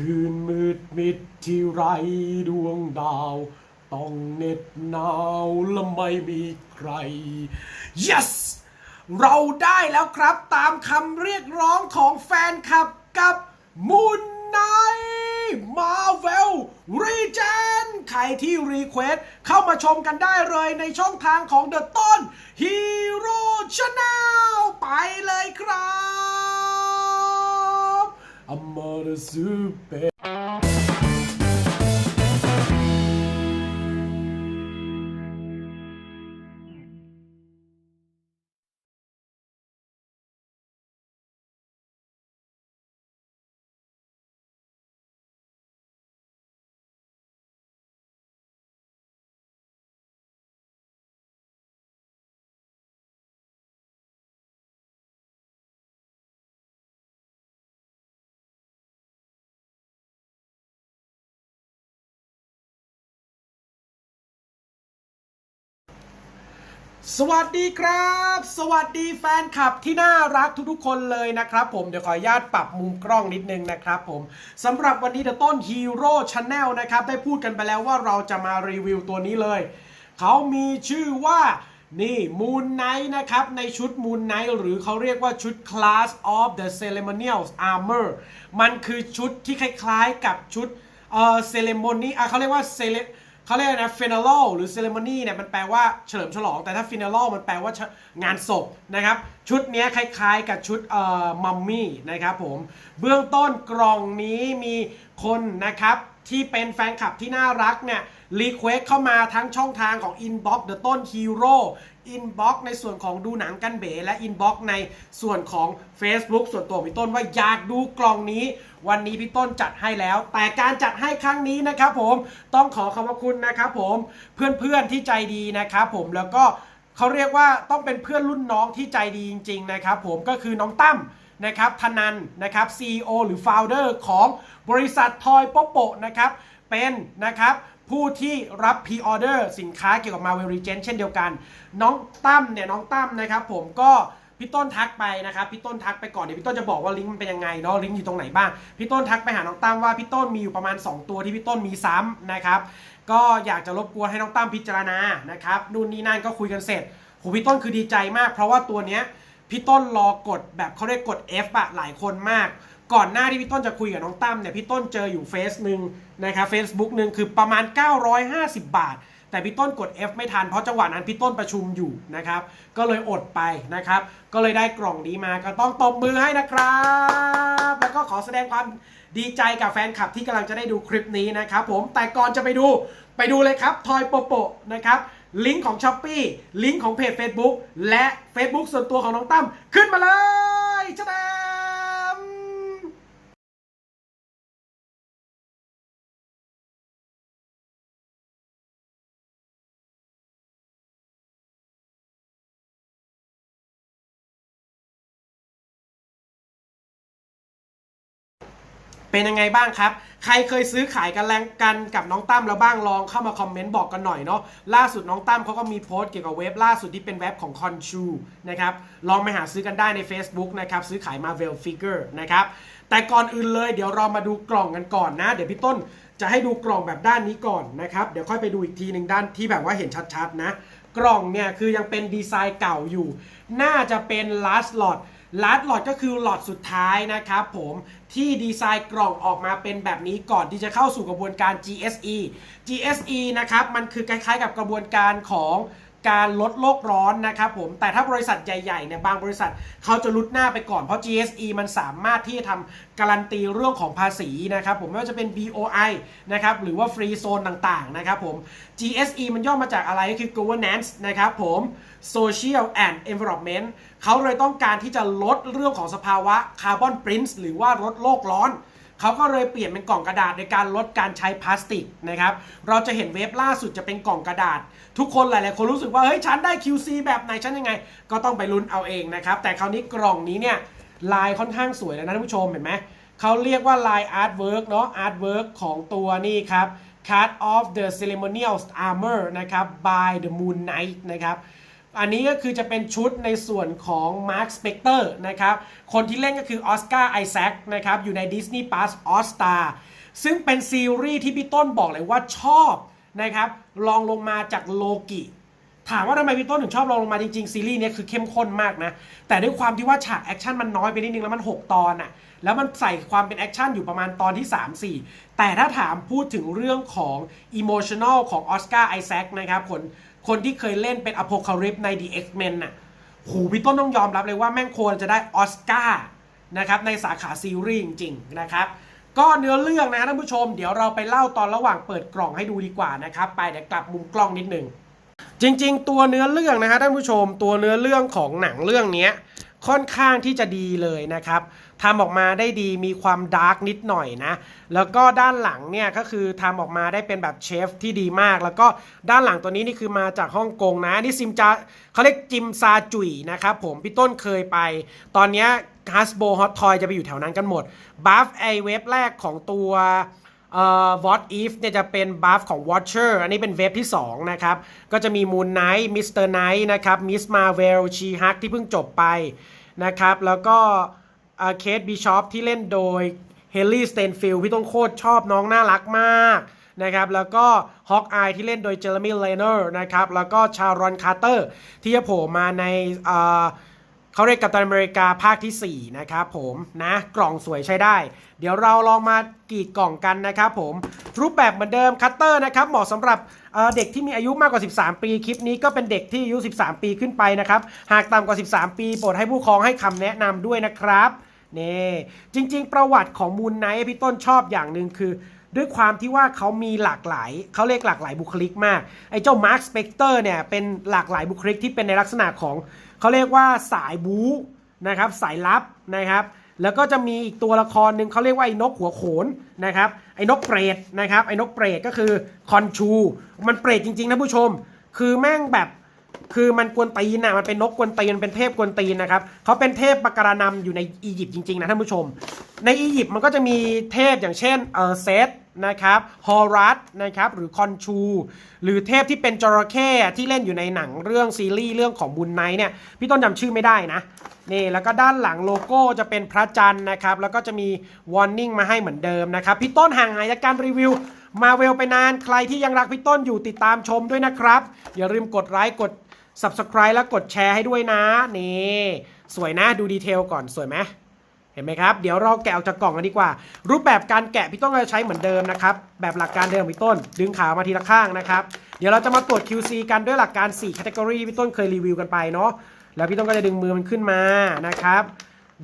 คืนมืดมิดที่ไรดวงดาว ต้องเหน็ดหนาวและไม่มีใคร yes เราได้แล้วครับตามคำเรียกร้องของแฟนคลับกับมูนไนมาเวลรีเจนใครที่รีเควสเข้ามาชมกันได้เลยในช่องทางของ The ต้น Hero Channel ไปเลยครับ I'm on a super สวัสดีครับ สวัสดีแฟนคลับที่น่ารักทุกๆคนเลยนะครับผมเดี๋ยวขออนุญาตปรับมุมกล้องนิดนึงนะครับผมสำหรับวันนี้เดอะต้น Hero Channel นะครับ ได้พูดกันไปแล้วว่าเราจะมารีวิวตัวนี้เลย เขามีชื่อว่านี่ Moon Knight นะครับ ในชุด Moon Knight หรือเขาเรียกว่าชุด Class of the Ceremonial Armor มันคือชุดที่คล้ายๆกับชุดเอ่อ Ceremony อะเขาเรียกว่า Cele เขาเรียกนะ funeral หรือ ceremony เนี่ยมันแปลว่าเฉลิมฉลอง แต่ถ้า funeral มันแปลว่างานศพนะครับ ชุดนี้คล้ายๆกับชุดเอ่อมัมมี่นะครับผม เบื้องต้นกล่องนี้มีคนนะครับที่เป็นแฟนคลับที่น่ารักเนี่ยรีเควสเข้ามาทั้งช่องทางของ Inbox The ต้น Hero Inbox ในส่วนของดูหนังกันเบและ Inbox ในส่วนของ Facebook ส่วนตัวพี่ต้นว่าอยากดูกล่องนี้ วันนี้พี่ต้นจัดให้แล้ว แต่การจัดให้ครั้งนี้นะครับผมต้องขอขอบพระคุณนะครับผมเพื่อนๆที่ใจดีนะครับผมแล้วก็เขาเรียกว่าต้องเป็นเพื่อนรุ่นน้องที่ใจดีจริง ๆ นะครับผมก็คือน้องตั้มนะครับธนันนะครับ CEO หรือ Founder ของบริษัททอยโปโปนะครับเป็นนะครับ ผู้ที่รับพ r ออเดอร์สินค้าเกี่ยวกับ Marvel Legends เช่นเดียวกัน น้องตั้มเนี่ยน้องตั้มนะครับผมก็พี่ต้นทักไปนะครับพี่ต้นทักไปก่อนเดี๋ยวพี่ต้นจะบอกว่าลิงก์มันเป็นยังไงเนาะลิงก์อยู่ตรงไหนบ้างพี่ต้นทักไปหาน้องตั้มว่าพี่ต้นมีอยู่ประมาณ 2 ตัวที่พี่ต้นมีซ้ำนะครับก็อยากจะรบกวนให้น้องตั้มพิจารณานะครับนู่นนี่นั่นก็คุยกันเสร็จโหพี่ต้นคือดีใจมาก เพราะว่าตัวเนี้ยพี่ต้นรอกดแบบเขาเรียกกด F อะหลายคนมาก ก่อนหน้าที่พี่ต้นจะคุยกับน้องตั้มเนี่ยพี่ต้นเจออยู่เฟซหนึ่งนะครับเฟซบุ๊กหนึ่งคือประมาณ 950 บาท แต่พี่ต้นกด F ไม่ทันเพราะจังหวะนั้นพี่ต้นประชุมอยู่นะครับ ก็เลยอดไปนะครับ ก็เลยได้กล่องนี้มาก็ต้องตบมือให้นะครับ แล้วก็ขอแสดงความดีใจกับแฟนคลับที่กำลังจะได้ดูคลิปนี้นะครับผมแต่ก่อนจะไปดูไปดูเลยครับทอยโปโปนะครับลิงก์ของ s h อ p e e ลิงก์ของเพจ Facebook และ Facebook ส่วนตัวของน้องตั้มขึ้นมาเลยชะ เป็นยังไงบ้างครับ ใครเคยซื้อขายกันแรงกันกับน้องตั้มแล้วบ้างลองเข้ามาคอมเมนต์บอกกันหน่อยเนาะล่าสุดน้องตั้มเขาก็มีโพสต์เกี่ยวกับเว็บล่าสุดที่เป็นเว็บของ c o n c h u นะครับลองไปหาซื้อกันได้ใน Facebook นะครับซื้อขาย Marvel Figure นะครับแต่ก่อนอื่นเลยเดี๋ยวเรามาดูกล่องกันก่อนนะ เดี๋ยวพี่ต้นจะให้ดูกล่องแบบด้านนี้ก่อนนะครับเดี๋ยวค่อยไปดูอีกทีหนึ่งด้านที่แบบว่าเห็นชัดๆนะ กล่องเนี่ยคือยังเป็นดีไซน์เก่าอยู่ น่าจะเป็น last lot ลัดหลอดก็คือหลอดสุดท้ายนะครับผมที่ดีไซน์กล่องออกมาเป็นแบบนี้ก่อนที่จะเข้าสู่กระบวนการ GSE GSE นะครับมันคือคล้ายๆกับกระบวนการของ การลดโลกร้อนนะครับผมแต่ถ้าบริษัทใหญ่ๆเนี่ยบางบริษัทเขาจะลุดหน้าไปก่อนเพราะ GSE มันสามารถที่จะทำการันตีเรื่องของภาษีนะครับผมไม่ว่าจะเป็น BOI นะครับหรือว่า Free Zone ต่างๆนะครับผม GSE มันย่อมาจากอะไรก็คือ Governance นะครับผม Social and Environment เขาเลยต้องการที่จะลดเรื่องของสภาวะคาร์บอนปรินซ์หรือว่าลดโลกร้อน เขาก็เลยเปลี่ยนเป็นกล่องกระดาษในการลดการใช้พลาสติกนะครับ เราจะเห็นเว็บล่าสุดจะเป็นกล่องกระดาษ ทุกคนหลายๆคนรู้สึกว่าเฮ้ยฉันได้ QC แบบไหนฉันยังไง ก็ต้องไปลุ้นเอาเองนะครับ แต่คราวนี้กล่องนี้เนี่ยลายค่อนข้างสวยแล้วนะท่านผู้ชมเห็นไหมเขาเรียกว่าลายอาร์ตเวิร์กเนาะอาร์ตเวิร์กของตัวนี่ครับ Card of the Ceremonial Armor นะครับ by the Moon Knight นะครับ อันนี้ก็คือจะเป็นชุดในส่วนของ Mark Spector นะครับคนที่เล่นก็คือออสการ์ไอแซคนะครับอยู่ใน Disney Plus All Star ซึ่งเป็นซีรีส์ที่พี่ต้นบอกเลยว่าชอบนะครับลองลงมาจากโลกิถามว่าทำไมพี่ต้นถึงชอบลองลงมาจริงๆ ซีรีส์เนี้ยคือเข้มข้นมากนะ แต่ด้วยความที่ว่าฉากแอคชั่นมันน้อยไปนิดนึงแล้วมัน 6 ตอนอะแล้วมันใส่ความเป็นแอคชั่นอยู่ประมาณตอนที่ 3 4 แต่ถ้าถามพูดถึงเรื่องของอิโมชัน a ลของออสการ์ไอแซคนะครับคน คนที่เคยเล่นเป็นอ p โ c a ริปใน The X-Men น่ะโหพี่ต้นต้องยอมรับเลยว่าแม่งควรจะได้ออสการ์นะครับในสาขาซีรีส์จริงๆนะครับก็เนื้อเรื่องนะท่านผู้ชม เดี๋ยวเราไปเล่าตอนระหว่างเปิดกล่องให้ดูดีกว่านะครับ ไปเดี๋ยวกลับมุมกล้องนิดนึงจริง ๆ ตัวเนื้อเรื่องนะฮะท่านผู้ชม ตัวเนื้อเรื่องของหนังเรื่องนี้ค่อนข้างที่จะดีเลยนะครับ ทำออกมาได้ดีมีความดาร์กนิดหน่อยนะ แล้วก็ด้านหลังเนี่ยก็คือทำออกมาได้เป็นแบบเชฟที่ดีมาก แล้วก็ด้านหลังตัวนี้นี่คือมาจากฮ่องกงนะนี่ซิมจาเขาเรียกจิมซาจุยนะครับผมพี่ต้นเคยไป ตอนนี้ฮัสโบฮอตทอยจะไปอยู่แถวนั้นกันหมดบัฟไอเว็บแรกของตัวเอ่อ What If เนี่ยจะเป็นบัฟของ Watcher อันนี้เป็นเว็บที่ 2 นะครับ ก็จะมี Moon Knight Mr. Knight นะครับ Miss Marvel She Hulk ที่เพิ่งจบไปนะครับ แล้วก็ เคสบิชอปที่เล่นโดยเฮลลี่สเตนฟิลพี่ต้องโคตรชอบน้องน่ารักมากนะครับแล้วก็ฮอกอายที่เล่นโดยเจอร์มี่เลเนอร์นะครับแล้วก็ชารอนคาร์เตอร์ที่จะโผล่มาในอ่า เขาเรียกกัปตันอเมริกาภาคที่ 4 นะครับผมนะ กล่องสวยใช้ได้ เดี๋ยวเราลองมากรีดกล่องกันนะครับผม รูปแบบเหมือนเดิมคัตเตอร์นะครับเหมาะสำหรับเเด็กที่มีอายุมากกว่า 13 ปี คลิปนี้ก็เป็นเด็กที่อายุ 13 ปีขึ้นไปนะครับ หากต่ำกว่า 13 ปีโปรดให้ผู้ปกครองให้คำแนะนำด้วยนะครับนี่จริง ๆ ประวัติของมูลไนท์พี่ต้นชอบอย่างหนึ่งคือ ด้วยความที่ว่าเขามีหลากหลายเขาเรียกหลากหลายบุคลิกมาก ไอ้เจ้ามาร์คสเปกเตอร์เนี่ยเป็นหลากหลายบุคลิกที่เป็นในลักษณะของ เขาเรียกว่าสายบู๊นะครับสายลับนะครับแล้วก็จะมีอีกตัวละครหนึ่งเขาเรียกว่าไอ้นกหัวโขนนะครับไอ้นกเปรตนะครับไอ้นกเปรตก็คือคอนชู มันเปรตจริงๆนะผู้ชม คือแม่งแบบ คือมันกวนตีนน่ะมันเป็นนกกวนตีนเป็นเทพกวนตีนนะครับเขาเป็นเทพปการนำอยู่ในอียิปต์จริงๆนะท่านผู้ชม ในอียิปต์มันก็จะมีเทพอย่างเช่นเออเซตนะครับฮอรัสนะครับหรือคอนชู หรือเทพที่เป็นจระเข้ที่เล่นอยู่ในหนังเรื่องซีรีส์เรื่องของบุญไนเนี่ยพี่ต้นจำชื่อไม่ได้นะนี่แล้วก็ด้านหลังโลโก้จะเป็นพระจันทร์นะครับแล้วก็จะมีวอร์นิ่งมาให้เหมือนเดิมนะครับพี่ต้นห่างหายจากการรีวิวมาเวลไปนานใครที่ยังรักพี่ต้นอยู่ติดตามชมด้วยนะครับ อย่าลืมกดไลค์กด subscribe แล้วกดแชร์ให้ด้วยนะ นี่ สวยนะดูดีเทลก่อนสวยไหมเห็นไหมครับ เดี๋ยวเราแกะออกจากกล่องกันดีกว่า รูปแบบการแกะพี่ต้นก็จะใช้เหมือนเดิมนะครับ แบบหลักการเดิมพี่ต้น ดึงขามาทีละข้างนะครับ เดี๋ยวเราจะมาตรวจ QC กันด้วยหลักการ4 category ที่พี่ต้นเคยรีวิวกันไปเนาะ แล้วพี่ต้นก็จะดึงมือมันขึ้นมานะครับ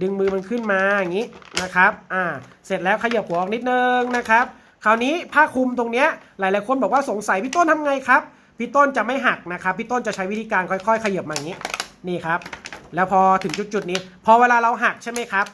ดึงมือมันขึ้นมาอย่างนี้นะครับ อ่า เสร็จแล้วขยับหัวออกนิดนึงนะครับ คราวนี้ผ้าคลุมตรงเนี้ยหลายๆคนบอกว่าสงสัยพี่ต้นทำไงครับ พี่ต้นจะไม่หักนะครับ พี่ต้นจะใช้วิธีการค่อย ๆ ขยับมาอย่างนี้ นี่ครับ แล้วพอถึงจุดๆนี้ พอเวลาเราหักใช่ไหมครับ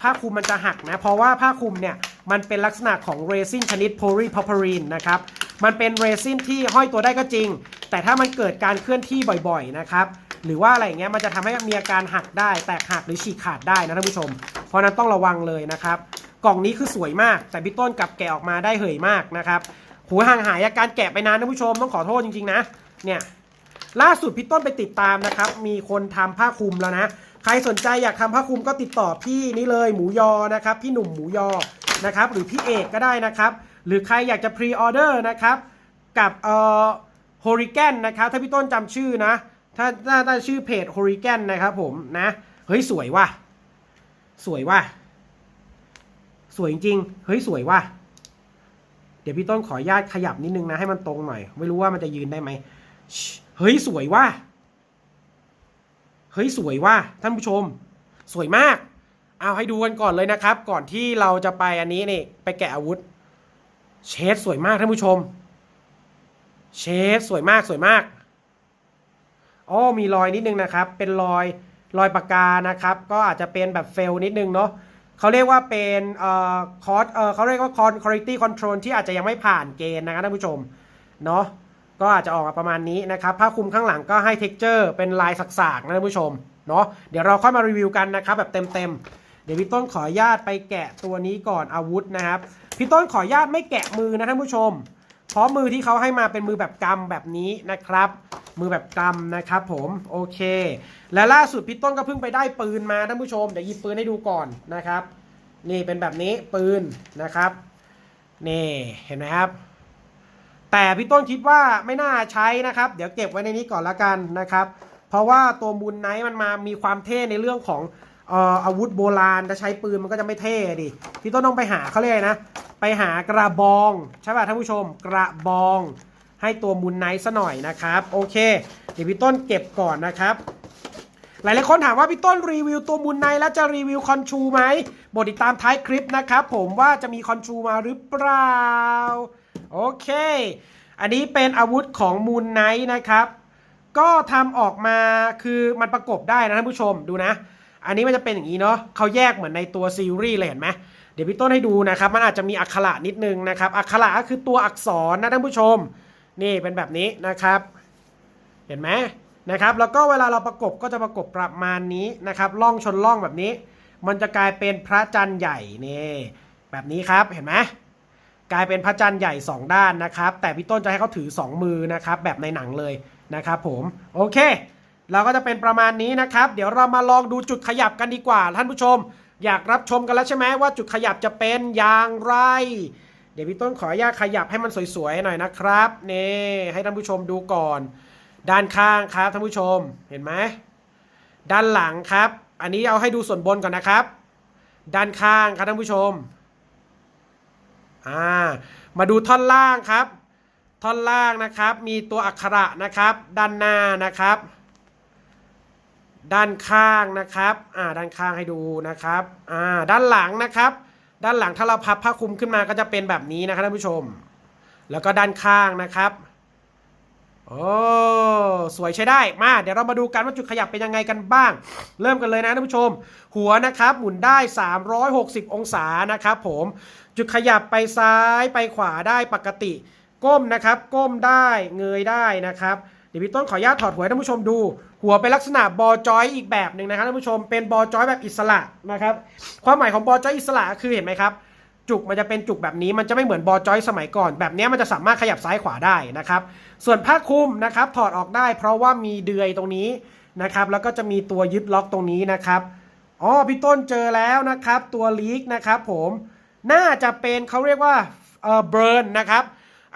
ผ้าคลุมมันจะหักนะ เพราะว่าผ้าคลุมเนี่ยมันเป็นลักษณะของเรซินชนิดโพลีพ r พ r รีนนะครับ มันเป็นเรซินที่ห้อยตัวได้ก็จริง แต่ถ้ามันเกิดการเคลื่อนที่บ่อยๆนะครับหรือว่าอะไรเงี้ยมันจะทำให้มีอาการหักได้ แตกหักหรือฉีกขาดได้นะท่านผู้ชม เพราะฉะนั้นต้องระวังเลยนะครับ กล่องนี้คือสวยมาก แต่พี่ต้นกลับแกะออกมาได้เหยมากนะครับ หูห่างหายอาการแกะไปนานท่านผู้ชมต้องขอโทษจริงๆนะ เนี่ยล่าสุดพี่ต้นไปติดตามนะครับ มีคนทำผ้าคลุมแล้วนะ ใครสนใจอยากทำผ้าคลุมก็ติดต่อพี่นี่เลยหมูยอนะครับ พี่หนุ่มหมูยอนะครับ หรือพี่เอกก็ได้นะครับ หรือใครอยากจะพรีออเดอร์นะครับ กับเอ่อโฮริแกนนะครับ ถ้าพี่ต้นจำชื่อนะ ถ้าถ้าถ้าชื่อเพจโฮริแกนนะครับผมนะ เฮ้ยสวยว่ะ สวยว่ะ สวยจริง เฮ้ยสวยว่ะ เดี๋ยวพี่ต้นขออนุญาตขยับนิดนึงนะให้มันตรงหน่อย ไม่รู้ว่ามันจะยืนได้ไหมเฮ้ยสวยว่ะเฮ้ยสวยว่ะท่านผู้ชม สวยมาก เอาให้ดูกันก่อนเลยนะครับ ก่อนที่เราจะไปอันนี้นี่ไปแกะอาวุธ เชดสวยมากท่านผู้ชม เชดสวยมากสวยมากอ๋อมีรอยนิดนึงนะครับ เป็นรอยรอยปากกานะครับ ก็อาจจะเป็นแบบเฟลนิดนึงเนาะ เขาเรียกว่าเป็นเอ่อคอร์สเอ่อเขาเรียกว่าคอนคุณภาพคอนโทรลที่อาจจะยังไม่ผ่านเกณฑ์นะครับท่านผู้ชมเนาะก็อาจจะออกมาประมาณนี้นะครับผ้าคลุมข้างหลังก็ให้เท็กเจอร์เป็นลายสักๆนะท่านผู้ชมเนาะเดี๋ยวเราค่อยมารีวิวกันนะครับแบบเต็มๆ เดี๋ยวพี่ต้นขออนุญาตไปแกะตัวนี้ก่อนอาวุธนะครับพี่ต้นขออนุญาตไม่แกะมือนะท่านผู้ชม เพราะมือที่เขาให้มาเป็นมือแบบกำแบบนี้นะครับ มือแบบกำนะครับผมโอเค และล่าสุดพี่ต้นก็เพิ่งไปได้ปืนมาท่านผู้ชมเดี๋ยวหยิบปืนให้ดูก่อนนะครับ นี่เป็นแบบนี้ปืนนะครับนี่เห็นไหมครับ แต่พี่ต้นคิดว่าไม่น่าใช้นะครับ เดี๋ยวเก็บไว้ในนี้ก่อนละกันนะครับ เพราะว่าตัวมูลไนท์มันมามีความเท่ในเรื่องของอออาวุธโบราณจะใช้ปืนมันก็จะไม่เท่ดิพี่ต้นต้องไปหาเขาเรียนะ ไปหากระบองใช่ป่ะท่านผู้ชมกระบองให้ตัวมูลไนท์ซะหน่อยนะครับ โอเค เดี๋ยวพี่ต้นเก็บก่อนนะครับ หลายๆคนถามว่าพี่ต้นรีวิวตัวมูลไนท์แล้วจะรีวิวคอนชูไหมบทติดตามท้ายคลิปนะครับผมว่าจะมีคอนชูมาหรือเปล่า โอเค อันนี้เป็นอาวุธของมูลไนท์นะครับก็ทำออกมาคือมันประกบได้นะท่านผู้ชมดูนะ อันนี้มันจะเป็นอย่างนี้เนาะเขาแยกเหมือนในตัวซีรีส์เลยเห็นไหม เดี๋ยวพี่ต้นให้ดูนะครับ มันอาจจะมีอักขระนิดนึงนะครับ อักขระก็คือตัวอักษรนะท่านผู้ชม นี่เป็นแบบนี้นะครับ เห็นไหมนะครับ แล้วก็เวลาเราประกบก็จะประกบประมาณนี้นะครับล่องชนล่องแบบนี้ มันจะกลายเป็นพระจันทร์ใหญ่นี่แบบนี้ครับเห็นไหมกลายเป็นพระจันทร์ใหญ่ 2 ด้านนะครับ แต่พี่ต้นจะให้เขาถือ 2 มือนะครับ แบบในหนังเลยนะครับ ผม โอเค เราก็จะเป็นประมาณนี้นะครับ เดี๋ยวเรามาลองดูจุดขยับกันดีกว่าท่านผู้ชม อยากรับชมกันแล้วใช่ไหมว่าจุดขยับจะเป็นอย่างไร เดี๋ยวพี่ต้นขออนุญาตขยับให้มันสวยๆหน่อยนะครับนี่ให้ท่านผู้ชมดูก่อน ด้านข้างครับท่านผู้ชมเห็นไหมด้านหลังครับ อันนี้เอาให้ดูส่วนบนก่อนนะครับ ด้านข้างครับท่านผู้ชมอ่ามาดูท่อนล่างครับ ท่อนล่างนะครับ มีตัวอักขระนะครับ ด้านหน้านะครับ ด้านข้างนะครับอ่าด้านข้างให้ดูนะครับอ่าด้านหลังนะครับ ด้านหลังถ้าเราพับผ้าคลุมขึ้นมาก็จะเป็นแบบนี้นะครับท่านผู้ชม แล้วก็ด้านข้างนะครับโอ้สวยใช้ได้มา เดี๋ยวเรามาดูกันว่าจุดขยับเป็นยังไงกันบ้าง เริ่มกันเลยนะท่านผู้ชม หัวนะครับหมุนได้ 360 องศานะครับผมจุดขยับไปซ้ายไปขวาได้ปกติ ก้มนะครับ ก้มได้เงยได้นะครับ ดี๋ยวพี่ต้นขออนุญาตถอดหัวให้ท่านผู้ชมดู หัวเป็นลักษณะบอจอยอีกแบบหนึ่งนะครับท่านผู้ชมเป็นบอจอยแบบอิสระนะครับความหมายของบอจอยอิสระคือเห็นไหมครับจุกมันจะเป็นจุกแบบนี้มันจะไม่เหมือนบอจอยสมัยก่อน แบบนี้มันจะสามารถขยับซ้ายขวาได้นะครับ ส่วนผ้าคลุมนะครับถอดออกได้ เพราะว่ามีเดือยตรงนี้นะครับแล้วก็จะมีตัวยึดล็อกตรงนี้นะครับอ๋อพี่ต้นเจอแล้วนะครับ ตัวลีกนะครับผมน่าจะเป็นเขาเรียกว่าเออเบิร์นนะครับ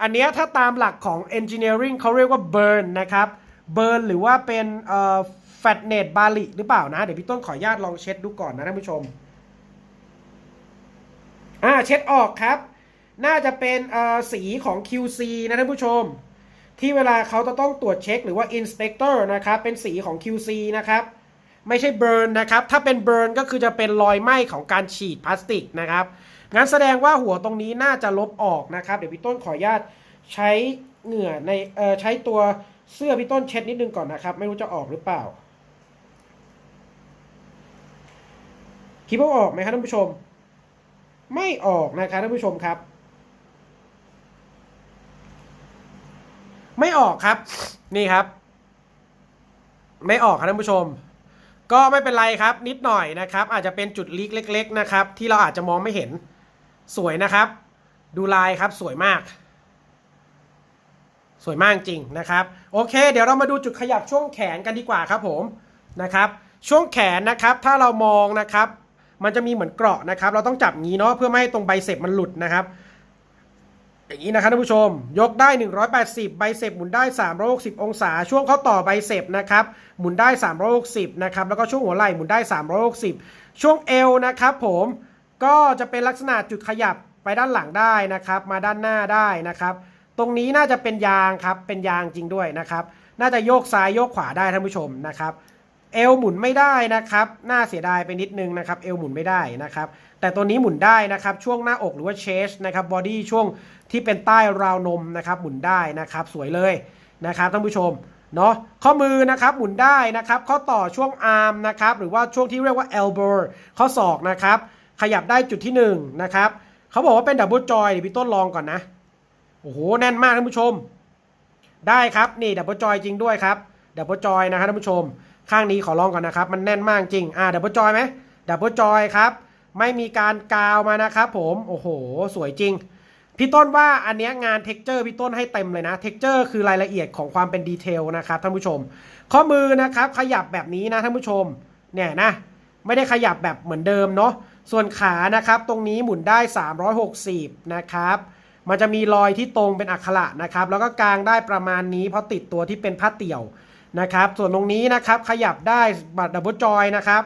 อันเนี้ยถ้าตามหลักของ engineering เขาเรียกว่าเบิร์นนะครับเบิร์นหรือว่าเป็นเอ่อ fatnet bali หรือเปล่านะ เดี๋ยวพี่ต้นขออนุญาตลองเช็ดดูก่อนนะท่านผู้ชม อ่าเช็ดออกครับ น่าจะเป็นเอ่อสีของ QC นะท่านผู้ชม ที่เวลาเขาจะต้องตรวจเช็คหรือว่า inspector นะครับ เป็นสีของ QC นะครับ ไม่ใช่เบิร์นนะครับ ถ้าเป็นเบิร์นก็คือจะเป็นรอยไหม้ของการฉีดพลาสติกนะครับ งั้นแสดงว่าหัวตรงนี้น่าจะลบออกนะครับ เดี๋ยวพี่ต้นขออนุญาตใช้เหงื่อในเอ่อใช้ตัวเสื้อพี่ต้นเช็ดนิดนึงก่อนนะครับ ไม่รู้จะออกหรือเปล่า คิดว่าออกไหมครับท่านผู้ชม ไม่ออกนะครับท่านผู้ชมครับ ไม่ออกครับ นี่ครับ ไม่ออกครับท่านผู้ชม ก็ไม่เป็นไรครับ นิดหน่อยนะครับ อาจจะเป็นจุดลีกเล็ก ๆ นะครับ ที่เราอาจจะมองไม่เห็น สวยนะครับ ดูลายครับสวยมาก สวยมากจริงนะครับ โอเค เดี๋ยวเรามาดูจุดขยับช่วงแขนกันดีกว่าครับผมนะครับ ช่วงแขนนะครับ ถ้าเรามองนะครับ มันจะมีเหมือนเกราะนะครับ เราต้องจับงี้เนาะเพื่อไม่ให้ตรงไบเซปมันหลุดนะครับอย่างนี้นะครับท่านผู้ชม ยกได้ 180 ไบเซปหมุนได้ 360 องศา ช่วงเข้าต่อไบเซปนะครับหมุนได้ 360 นะครับ แล้วก็ช่วงหัวไหล่หมุนได้ 360 ช่วงเอวนะครับผม ก็จะเป็นลักษณะจุดขยับไปด้านหลังได้นะครับ มาด้านหน้าได้นะครับ ตรงนี้น่าจะเป็นยางครับ เป็นยางจริงด้วยนะครับ น่าจะโยกซ้ายโยกขวาได้ท่านผู้ชมนะครับ เอวหมุนไม่ได้นะครับ น่าเสียดายไปนิดนึงนะครับ เอวหมุนไม่ได้นะครับ แต่ตัวนี้หมุนได้นะครับ ช่วงหน้าอกหรือว่าเชสนะครับ บอดี้ช่วงที่เป็นใต้ราวนมนะครับ หมุนได้นะครับ สวยเลยนะครับท่านผู้ชมเนาะข้อมือนะครับหมุนได้นะครับ ข้อต่อช่วงอาร์มนะครับ หรือว่าช่วงที่เรียกว่า elbow ข้อศอกนะครับ ขยับได้จุดที่1นะครับเขาบอกว่าเป็นดับเบิลจอยเดี๋ยวพี่ต้นลองก่อนนะโอ้โหแน่นมากท่านผู้ชม ได้ครับนี่ดับเบิลจอยจริงด้วยครับดับเบิลจอยนะครับท่านผู้ชม ข้างนี้ขอลองก่อนนะครับ มันแน่นมากจริงอ่าดับเบิลจอยไหมดับเบิลจอยครับ ไม่มีการกาวมานะครับผมโอ้โห สวยจริงพี่ต้นว่าอันเนี้ยงานเท็กเจอร์พี่ต้นให้เต็มเลยนะเท็กเจอร์คือรายละเอียดของความเป็นดีเทลนะครับท่านผู้ชม ข้อมือนะครับขยับแบบนี้นะท่านผู้ชมเนี่ยนะไม่ได้ขยับแบบเหมือนเดิมเนาะ ส่วนขานะครับตรงนี้หมุนได้ 360 นะครับ มันจะมีรอยที่ตรงเป็นอักขระนะครับ แล้วก็กางได้ประมาณนี้เพราะติดตัวที่เป็นผ้าเตี่ยวนะครับ ส่วนตรงนี้นะครับขยับได้บัตรดับเบิลจอยนะครับ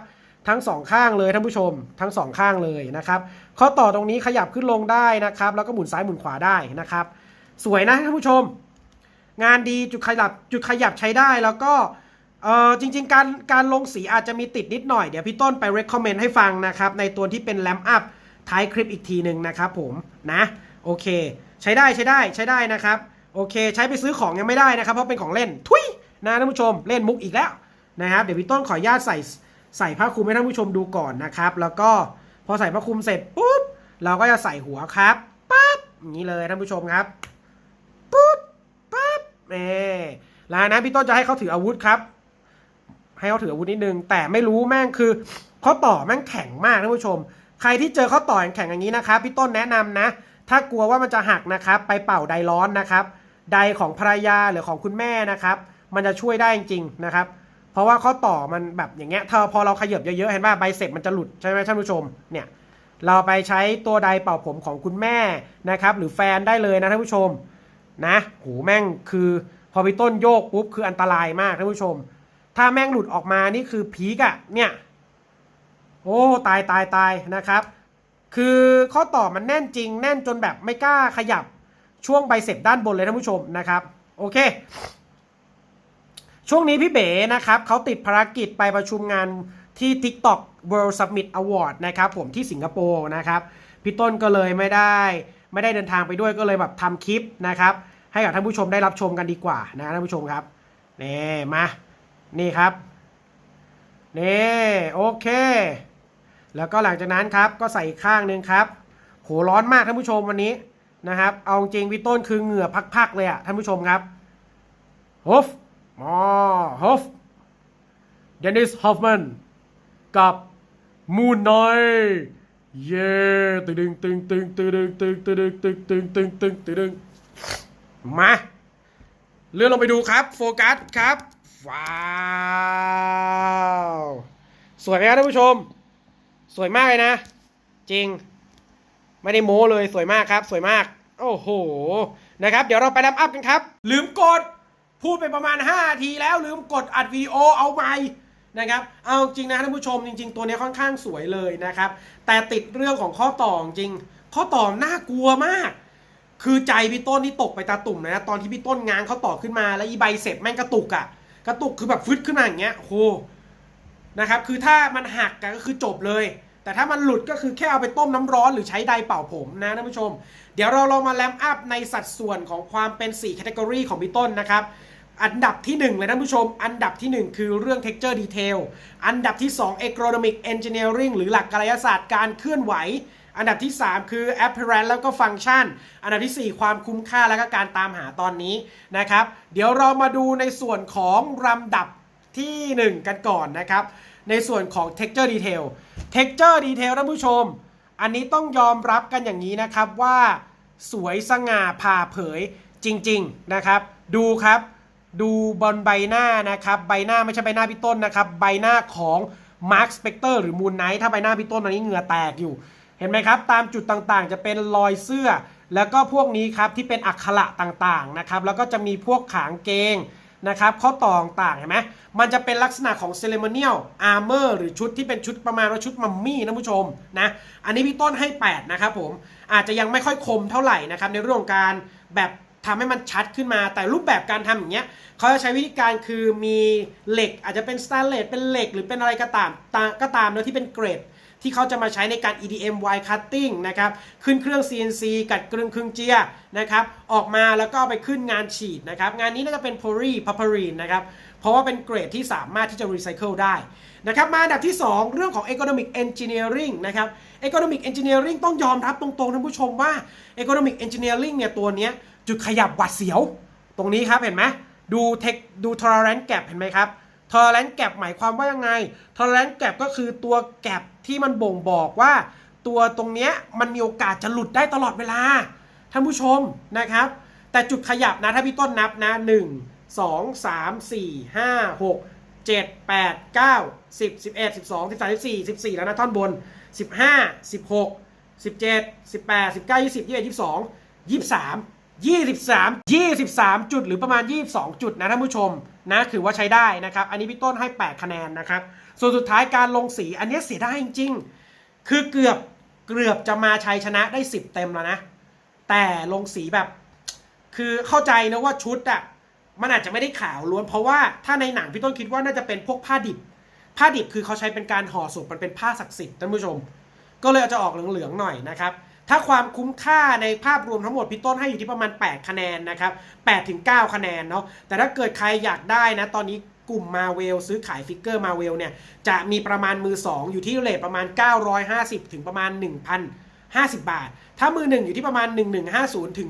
ทั้งสองข้างเลยท่านผู้ชม ทั้งสองข้างเลยนะครับ ข้อต่อตรงนี้ขยับขึ้นลงได้นะครับ แล้วก็หมุนซ้ายหมุนขวาได้นะครับ สวยนะท่านผู้ชม งานดีจุดขยับจุดขยับใช้ได้แล้วก็ เออจริง ๆ การการลงสีอาจจะมีติดนิดหน่อย เดี๋ยวพี่ต้นไป recommend ให้ฟังนะครับ ในตัวที่เป็นแลมอัพท้ายคลิปอีกทีหนึ่งนะครับผมนะโอเค ใช้ได้ใช้ได้ใช้ได้นะครับ โอเค ใช้ไปซื้อของยังไม่ได้นะครับ เพราะเป็นของเล่นทุยนะท่านผู้ชมเล่นมุกอีกแล้วนะครับเดี๋ยวพี่ต้นขออนุญาตใส่ใส่ผ้าคลุมให้ท่านผู้ชมดูก่อนนะครับ แล้วก็พอใส่ผ้าคลุมเสร็จปุ๊บเราก็จะใส่หัวครับปั๊บอย่างนี้เลยท่านผู้ชมครับปุ๊บปั๊บเอแล้วนะพี่ต้นจะให้เขาถืออาวุธครับ ให้เขาถืออาวุธนิดนึง แต่ไม่รู้แม่งคือข้อต่อแม่งแข็งมากท่านผู้ชม ใครที่เจอข้อต่อแข็งอย่างนี้นะครับพี่ต้นแนะนำนะ ถ้ากลัวว่ามันจะหักนะครับ ไปเป่าไดร้อนนะครับไดของภรรยาหรือของคุณแม่นะครับ มันจะช่วยได้จริงๆนะครับ เพราะว่าข้อต่อมันแบบอย่างเงี้ยถ้าพอเราขยับเยอะๆเห็นป่ะใบเสร็จมันจะหลุดใช่ไหมท่านผู้ชมเนี่ยเราไปใช้ตัวไดเป่าผมของคุณแม่นะครับ หรือแฟนได้เลยนะท่านผู้ชมนะโหแม่งคือพอพี่ต้นโยกปุ๊บคืออันตรายมากท่านผู้ชม ถ้าแม่งหลุดออกมานี่คือพีกอะเนี่ย โอ้ตายตายตายนะครับ คือข้อต่อมันแน่นจริง แน่นจนแบบไม่กล้าขยับช่วงใบเสร็จด้านบนเลยท่านผู้ชมนะครับ โอเค ช่วงนี้พี่เบ๋นะครับเขาติดภารกิจไปประชุมงานที่ TikTok World Summit Award นะครับผมที่สิงคโปร์นะครับพี่ต้นก็เลยไม่ได้ ไม่ได้เดินทางไปด้วยก็เลยแบบทำคลิปนะครับ ให้กับท่านผู้ชมได้รับชมกันดีกว่านะท่านผู้ชมครับนี่มา นี่ครับนี่โอเค แล้วก็หลังจากนั้นครับก็ใส่อีกข้างหนึ่งครับ โหร้อนมากท่านผู้ชมวันนี้นะครับ เอาจริงพี่ต้นคือเหงื่อพักๆเลยอะท่านผู้ชมครับฮอฟอ๋อฮอฟเดนิสฮอฟแมนกับมูนไนเย้ตึงตึงตึงตึงตึงตึงตึงตึงตึงตึงตึงตึงมาเลื่อนลงไปดูครับ โฟกัสครับ ว้าวสวยไหมครับท่านผู้ชม สวยมากเลยนะ จริง ไม่ได้โม้เลยสวยมากครับ สวยมาก โอ้โหนะครับ เดี๋ยวเราไปรับอัพกันครับ ลืมกด พูดไปประมาณ5นาทีแล้วลืมกดอัดวิดีโอเอาใหม่นะครับ เอาจริงนะท่านผู้ชมจริง ๆ ตัวนี้ค่อนข้างสวยเลยนะครับ แต่ติดเรื่องของข้อต่อจริง ข้อต่อน่ากลัวมาก คือใจพี่ต้นนี่ตกไปตาตุ่มนะ ตอนที่พี่ต้นง้างเขาต่อขึ้นมาแล้วอีใบเสร็จแม่งกระตุกอะ กระตุกคือแบบฟึดขึ้นมาอย่างเงี้ยโหนะครับคือถ้ามันหักกันก็คือจบเลย แต่ถ้ามันหลุดก็คือแค่เอาไปต้มน้ำร้อนหรือใช้ไดเป่าผมนะท่านผู้ชม เดี๋ยวเราลองมาแลมอัพในสัดส่วนของความเป็น4 category ของพี่ต้นนะครับอันดับที่1เลยท่านผู้ชม อันดับที่ 1 คือเรื่อง texture detail อันดับที่2 economic engineering หรือหลักกายศาสตร์การเคลื่อนไหว อันดับที่ 3 คือ apparent แล้วก็ function อันดับทีสี่ 4 ความคุ้มค่าแล้วก็การตามหาตอนนี้นะครับ เดี๋ยวเรามาดูในส่วนของลำดับที่ 1 กันก่อนนะครับ ในส่วนของ texture detail texture detail ท่านผู้ชม อันนี้ต้องยอมรับกันอย่างนี้นะครับว่าสวยสง่าผ่าเผยจริง ๆนะครับ ดูครับ ดูบนใบหน้านะครับ ใบหน้าไม่ใช่ใบหน้าพี่ต้นนะครับ ใบหน้าของ Mark Spector หรือ Moon Knight ถ้าใบหน้าพี่ต้นตอนนี้เหงื่อแตกอยู่ ห็นไหมครับ ตามจุดต่างๆ จะเป็นรอยเสื้อ แล้วก็พวกนี้ครับที่เป็นอักขระต่างๆนะครับ แล้วก็จะมีพวกขางเกงนะครับข้อต่อต่างเห็นไหมมันจะเป็นลักษณะของ ceremonial armor หรือชุดที่เป็นชุดประมาณว่าชุดมัมมี่นะผู้ชมนะอันนี้พี่ต้นให้ 8 นะครับผมอาจจะยังไม่ค่อยคมเท่าไหร่นะครับในเรื่องของการแบบทำให้มันชัดขึ้นมา แต่รูปแบบการทำอย่างเงี้ยเขาจะใช้วิธีการคือมีเหล็กอาจจะเป็นสแตนเลสเป็นเหล็กหรือเป็นอะไรก็ตามตาก็ตามเนะที่เป็นเกรด ที่เขาจะมาใช้ในการ EDM wire cutting นะครับขึ้นเครื่อง CNC กัดกรึงครึ่งเจียนะครับออกมาแล้วก็ไปขึ้นงานฉีดนะครับงานนี้น่าจะเป็น poly paparin นะครับเพราะว่าเป็นเกรดที่สามารถที่จะ recycle ได้นะครับมาอันดับที่ 2 เรื่องของ economic engineering นะครับ economic engineering ต้องยอมรับตรงๆท่านผู้ชมว่า economic engineering เนี่ยตัวเนี้ยจุดขยับหวัดเสียว ตรงนี้ครับเห็นไหมดูเทคดู tolerance gap เห็นไหมครับ tolerance gap หมายความว่ายังไง tolerance gap ก็คือตัวแก p ที่มันบ่งบอกว่า ตัวตรงเนี้ยมันมีโอกาสจะหลุดได้ตลอดเวลาท่านผู้ชมนะครับ แต่จุดขยับนะถ้าพี่ต้นนับนะ 1 2 3 4 5 6 7 8 9 10 11 12 13 14 14 แล้วนะท่อนบน 15 16 17 18 19 20 21 22 23 23 23 จุดหรือประมาณ 22 จุดนะท่านผู้ชมนะถือว่าใช้ได้นะครับ อันนี้พี่ต้นให้ 8 คะแนนนะครับ ส่วนสุดท้ายการลงสีอันนี้เสียไดายจริงๆ คือเกือบเกือบจะมาชัยชนะได้ 10 เต็มแล้วนะ แต่ลงสีแบบ คือเข้าใจนะว่าชุดอะมันอาจจะไม่ได้ขาวล้วน เพราะว่าถ้าในหนังพี่ต้นคิดว่าน่าจะเป็นพวกผ้าดิบ ผ้าดิบคือเขาใช้เป็นการห่อศพมันเป็นผ้าศักดิ์สิทธิ์ท่านผู้ชม ก็เลยอาจจะออกเหลืองๆหน่อยนะครับ ถ้าความคุ้มค่าในภาพรวมทั้งหมดพี่ต้นให้อยู่ที่ประมาณ 8 คะแนนนะครับ8ถึง9คะแนนเนาะแต่ถ้าเกิดใครอยากได้นะตอนนี้กลุ่มมาเวลซื้อขายฟิกเกอร์มาเวลเนี่ยจะมีประมาณมือ 2 อยู่ที่เรทประมาณ 950 ถึงประมาณ 1,050 บาท ถ้ามือ 1 อยู่ที่ประมาณ 1150 ถึง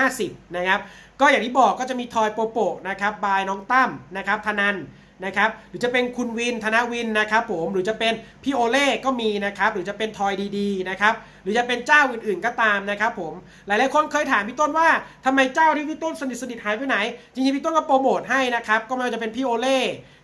1,250 นะครับ ก็อย่างที่บอกก็จะมีทอยโปโปะนะครับบายน้องตั้มนะครับธนัน นะครับหรือจะเป็นคุณวินธนวินนะครับผมหรือจะเป็นพี่โอเล่ก็มีนะครับหรือจะเป็นทอยดีๆนะครับหรือจะเป็นเจ้าอื่นๆก็ตามนะครับผมหลายๆคนเคยถามพี่ต้นว่าทำไมเจ้าที่พี่ต้นสนิทสนิทหายไปไหน จริงๆพี่ต้นก็โปรโมทให้นะครับก็ไม่ว่าจะเป็นพี่โอเล่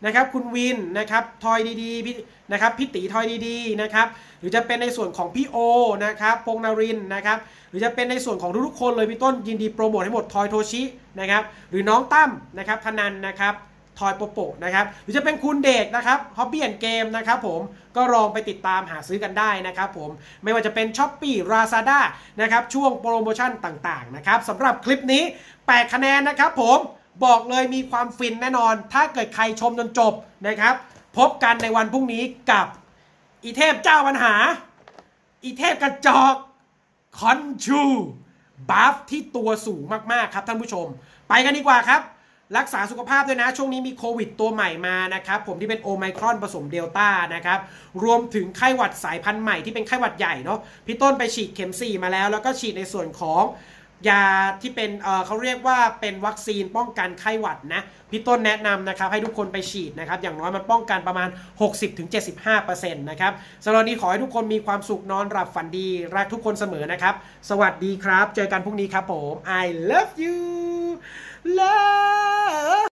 นะครับคุณวินนะครับทอยดีๆพี่นะครับพี่ตีทอยดีๆนะครับหรือจะเป็นในส่วนของพี่โอนะครับพงษ์นรินนะครับหรือจะเป็นในส่วนของทุกๆคนเลยพี่ต้นยินดีโปรโมทให้หมดทอยโทชินะครับหรือน้องตั้มนะครับธนันนะครับ ทอยโปโปนะครับ หรือจะเป็นคุณเดชนะครับฮอบบี้แอนเกมนะครับผมก็ลองไปติดตามหาซื้อกันได้นะครับผมไม่ว่าจะเป็น s h อ p e e Lazada นะครับช่วงโปรโมชั่นต่างๆนะครับสำหรับคลิปนี้ 8 คะแนนนะครับผมบอกเลยมีความฟินแน่นอน ถ้าเกิดใครชมจนจบนะครับ พบกันในวันพรุ่งนี้กับอีเทพเจ้าปัญหา อีเทพกระจอกคอนชูบัฟที่ตัวสูงมาก ๆ ครับท่านผู้ชม ไปกันดีกว่าครับ รักษาสุขภาพด้วยนะ ช่วงนี้มีโควิดตัวใหม่มานะครับ ผมที่เป็นโอไมครอนผสมเดลต้านะครับ รวมถึงไข้หวัดสายพันธุ์ใหม่ที่เป็นไข้หวัดใหญ่เนาะพี่ต้นไปฉีดเข็ม 4 มาแล้ว แล้วก็ฉีดในส่วนของยาที่เป็นเเขาเรียกว่าเป็นวัคซีนป้องกันไข้หวัดนะพี่ต้นแนะนำนะครับให้ทุกคนไปฉีดนะครับ อย่างน้อยมันป้องกันประมาณ 60-75%นะครับสำหรับวันนี้ขอให้ทุกคนมีความสุขนอนหลับฝันดี รักทุกคนเสมอนะครับ สวัสดีครับ เจอกันพรุ่งนี้ครับผม I love you love